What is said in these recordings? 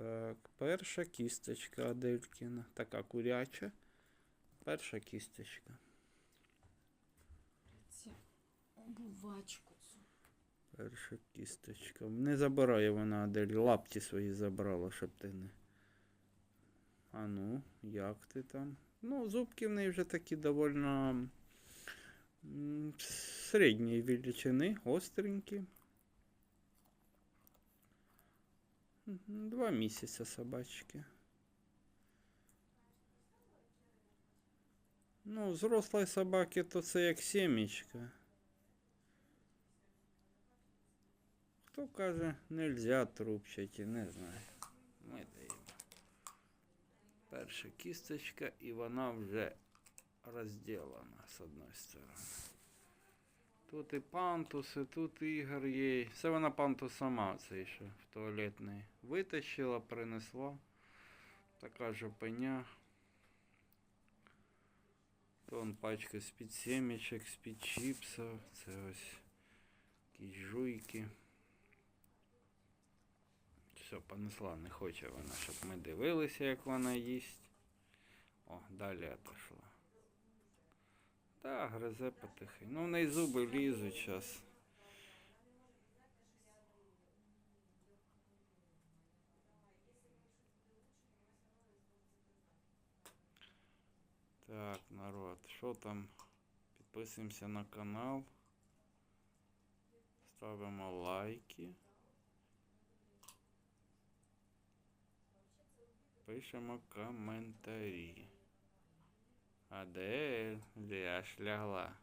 Так, перша кісточка Аделькіна. Така куряча. Перша кісточка. Це обувачку. Перша кісточка. Не забирає вона Адель. Лапті свої забрала, щоб ти не. А ну, як ти там? Ну, зубки в неї вже такі довольно середньої величини, остренькі. Два місяці собачки. Ну, взрослої собаки то це як сімечка. Хто каже, нельзя трубчаті, не знаю. Ми даємо. Перша кісточка, і вона вже розділена з одної сторони. Тут і пантус, і тут ігор є. Це вона пантус сама цей ще в туалетний витащила, принесла. Така жопеня. То он пачка з-під сімечок, з-під чіпсів. Це ось якісь жуйки. Все, понесла, не хоче вона, щоб ми дивилися, як вона їсть. О, далі отошла. Так, гризе потихи. Ну, в неї зуби лізуть зараз. Так, народ, що там? Підписуємося на канал. Ставимо лайки. Пишемо коментарі. Адель, де аж лягла.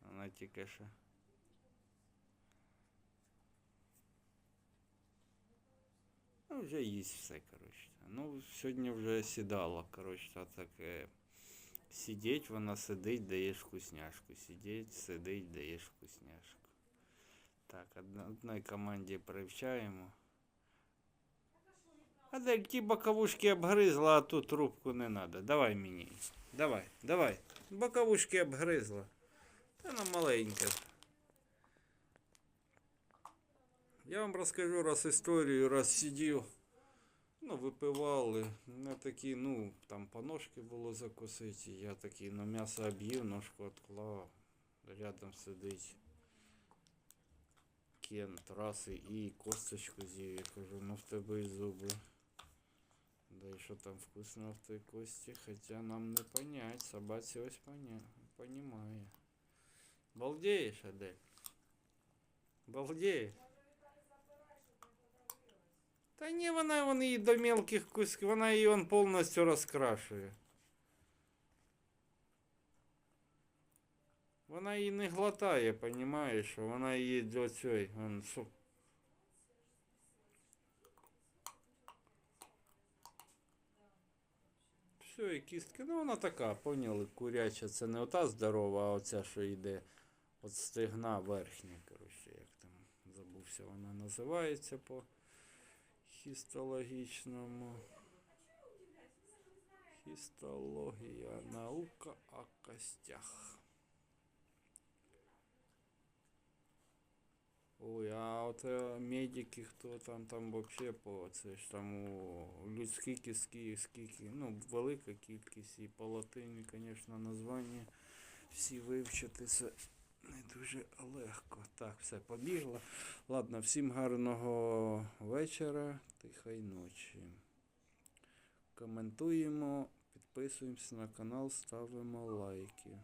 Вона тільки що. Ну, вже їсть все, коротше. Ну, сьогодні вже сідала, коротше, а так е, сидіть, вона сидить, даєш вкусняшку. Сидіть, сидить, даєш вкусняшку. Так, одна- одної команді привчаємо. Адель, ті боковушки обгризла, а ту трубку не надо. Давай мені. Давай, давай. Боковушки обгризла. Та вона маленька. Я вам розкажу раз історію, раз сидів. Ну, випивали. На такі, ну, там по ножки було закусити. Я такий, ну, м'ясо об'їв, ножку відклав. Рядом сидить. Кент, раз і, і косточку з'їв. Я кажу, ну в тебе і зуби. Да і що там вкусно в той кості, хоча нам не понять, собаці ось поня... понімає. Балдеєш, Адель? Балдеєш? Та ні, вона, вона її до мелких кусків, вона її он повністю розкрашує. Вона її не глотає, понімаєш, вона її до цієї, он, су- Все, і кістки. Ну вона така, поняли, куряча. Це не ота здорова, а оця, що йде от стегна верхня, коротше, як там забувся вона називається по хістологічному. Хістологія, наука о костях. Ой, а от е, медики, хто там, там вообще по це ж там у людські кістки, скільки, ну, велика кількість і по латині, звісно, названня всі вивчити це не дуже легко. Так, все, побігла. Ладно, всім гарного вечора, тихої ночі. Коментуємо, підписуємося на канал, ставимо лайки.